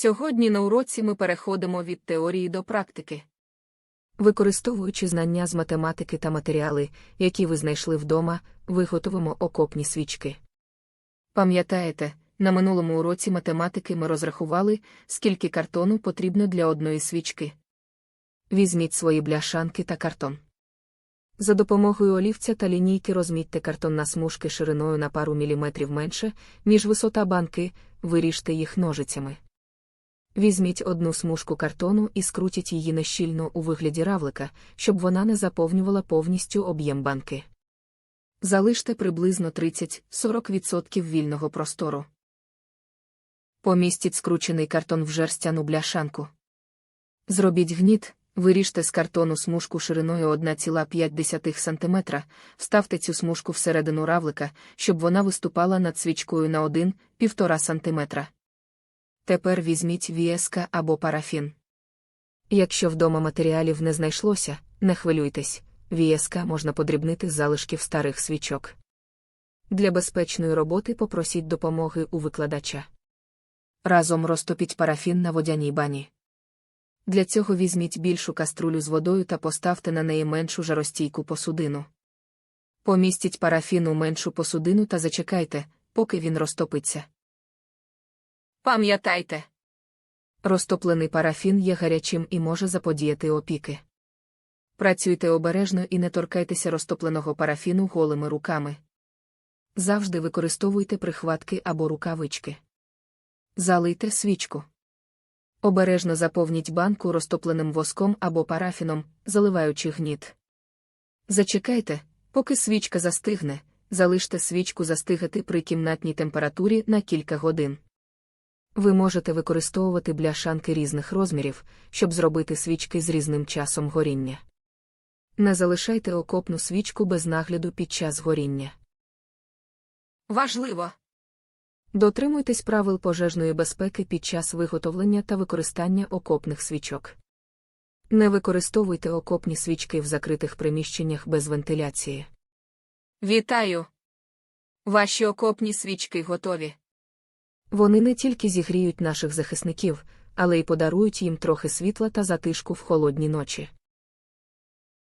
Сьогодні на уроці ми переходимо від теорії до практики. Використовуючи знання з математики та матеріали, які ви знайшли вдома, виготовимо окопні свічки. Пам'ятаєте, на минулому уроці математики ми розрахували, скільки картону потрібно для одної свічки. Візьміть свої бляшанки та картон. За допомогою олівця та лінійки розмітьте картон на смужки шириною на пару міліметрів менше, ніж висота банки, виріжте їх ножицями. Візьміть одну смужку картону і скрутіть її нещільно у вигляді равлика, щоб вона не заповнювала повністю об'єм банки. Залиште приблизно 30-40% вільного простору. Помістіть скручений картон в жерстяну бляшанку. Зробіть гніт, виріжте з картону смужку шириною 1,5 см, вставте цю смужку всередину равлика, щоб вона виступала над свічкою на 1-1,5 см. Тепер візьміть віеска або парафін. Якщо вдома матеріалів не знайшлося, не хвилюйтесь, вієска можна подрібнити з залишків старих свічок. Для безпечної роботи попросіть допомоги у викладача. Разом розтопіть парафін на водяній бані. Для цього візьміть більшу каструлю з водою та поставте на неї меншу жаростійку посудину. Помістіть парафін у меншу посудину та зачекайте, поки він розтопиться. Пам'ятайте, розтоплений парафін є гарячим і може заподіяти опіки. Працюйте обережно і не торкайтеся розтопленого парафіну голими руками. Завжди використовуйте прихватки або рукавички. Залийте свічку. Обережно заповніть банку розтопленим воском або парафіном, заливаючи гніт. Зачекайте, поки свічка застигне, залиште свічку застигати при кімнатній температурі на кілька годин. Ви можете використовувати бляшанки різних розмірів, щоб зробити свічки з різним часом горіння. Не залишайте окопну свічку без нагляду під час горіння. Важливо. Дотримуйтесь правил пожежної безпеки під час виготовлення та використання окопних свічок. Не використовуйте окопні свічки в закритих приміщеннях без вентиляції. Вітаю! Ваші окопні свічки готові. Вони не тільки зігріють наших захисників, але й подарують їм трохи світла та затишку в холодні ночі.